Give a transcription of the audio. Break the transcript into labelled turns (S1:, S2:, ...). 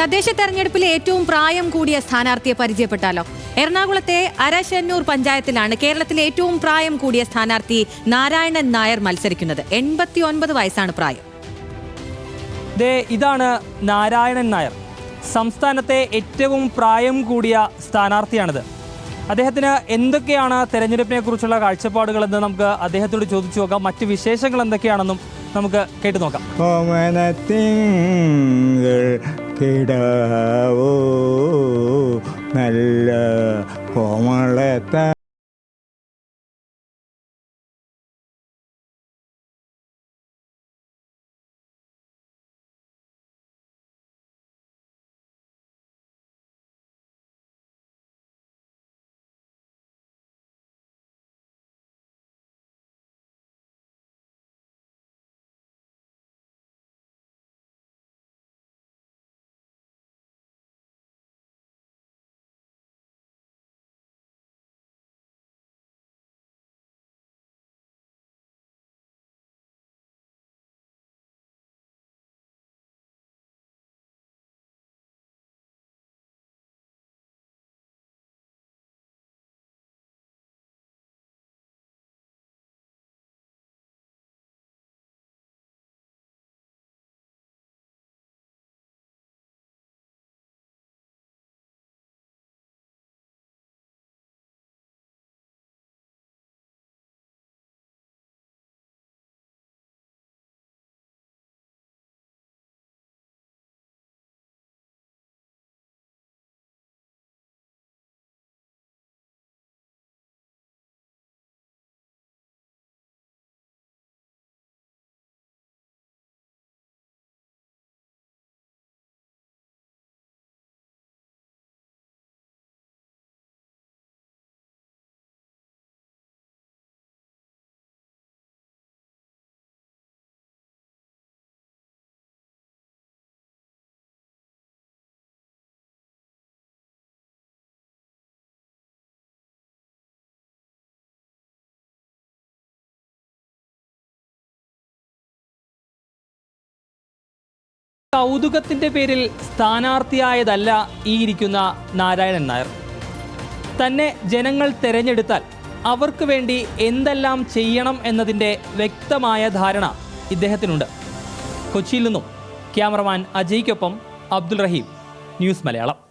S1: തദ്ദേശ തെരഞ്ഞെടുപ്പിൽ ഏറ്റവും പ്രായം കൂടിയ സ്ഥാനാർത്ഥിയെ പരിചയപ്പെട്ടാലോ? എറണാകുളത്തെ അരശന്നൂർ പഞ്ചായത്തിലാണ് കേരളത്തിലെ ഏറ്റവും പ്രായം കൂടിയ സ്ഥാനാർത്ഥി നാരായണൻ നായർ മത്സരിക്കുന്നത്. എൺപത്തി ഒൻപത് വയസ്സാണ് പ്രായം.
S2: ദേ ഇതാണ് നാരായണൻ നായർ. സംസ്ഥാനത്തെ ഏറ്റവും പ്രായം കൂടിയ സ്ഥാനാർത്ഥിയാണിത്. അദ്ദേഹത്തിന് എന്തൊക്കെയാണ് തെരഞ്ഞെടുപ്പിനെ കുറിച്ചുള്ള കാഴ്ചപ്പാടുകളെന്ന് നമുക്ക് അദ്ദേഹത്തോട് ചോദിച്ചു നോക്കാം. മറ്റ് വിശേഷങ്ങൾ എന്തൊക്കെയാണെന്നും നമുക്ക് കേട്ടു നോക്കാം.
S3: കിടാവോ
S2: കൗതുകത്തിന്റെ പേരിൽ സ്ഥാനാർത്ഥിയായതല്ല ഈ ഇരിക്കുന്ന നാരായണൻ നായർ. തന്നെ ജനങ്ങൾ തെരഞ്ഞെടുത്താൽ അവർക്ക് വേണ്ടി എന്തെല്ലാം ചെയ്യണം എന്നതിന്റെ വ്യക്തമായ ധാരണ ഇദ്ദേഹത്തിനുണ്ട്. കൊച്ചിയിൽ നിന്നും ക്യാമറമാൻ അജയ്ക്കൊപ്പം അബ്ദുൾ റഹീം ന്യൂസ് മലയാളം.